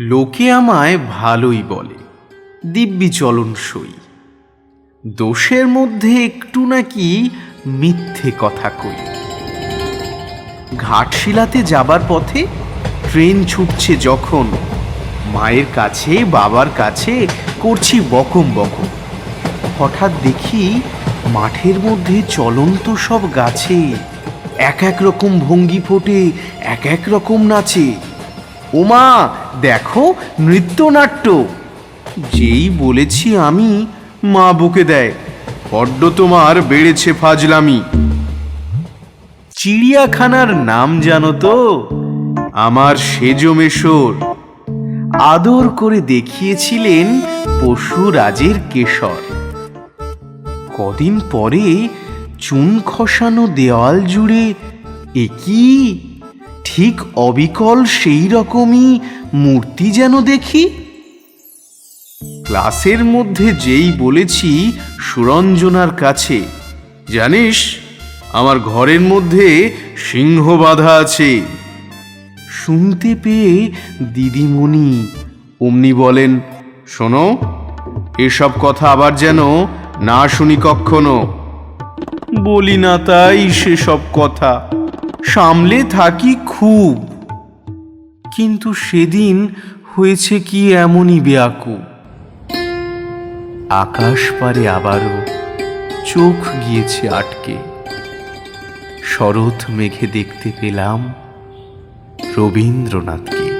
লোকে আমায় ভালোই বলে, দিব্যি চলন সই। দোষের মধ্যে একটু নাকি মিথ্যে কথা কই। ঘাটশিলাতে যাবার পথে ট্রেন ছুটছে যখন, মায়ের কাছে, বাবার কাছে করছি বকম বকম। হঠাৎ দেখি মাঠের মধ্যে চলন্ত সব গাছে এক এক রকম ভঙ্গি ফোটে, এক এক রকম নাচে। ওমা, দেখো নৃত্যনাট্য। যেই বলেছি আমি, মা বকে দেয়। বড্ড তোমার বেড়েছে ফাজলামি। চিড়িয়াখানার নাম জানো তো? আমার সেজো মেশর। আদর করে দেখিয়েছিলেন পশুরাজের কেশর। কদিন পরে চুন খসানো দেওয়াল জুড়ে একই ঠিক অবিকল সেই রকমই মূর্তি যেন দেখি। ক্লাসের মধ্যে যেই বলেছি সুরঞ্জনার কাছে, জানিস, আমার ঘরের মধ্যে সিংহ বাঁধা আছে। শুনতে পেয়ে দিদিমণি অমনি বলেন, শোনো, এসব কথা আবার যেন না শুনি কখনো বলি না তাই সেসব কথা। সামলে থাকি খুব। কিন্তু সেদিন হয়েছে কি এমনই বেয়াকু আকাশ পারে আবারও চোখ গিয়েছে আটকে। শরৎ মেঘে দেখতে পেলাম রবীন্দ্রনাথকে।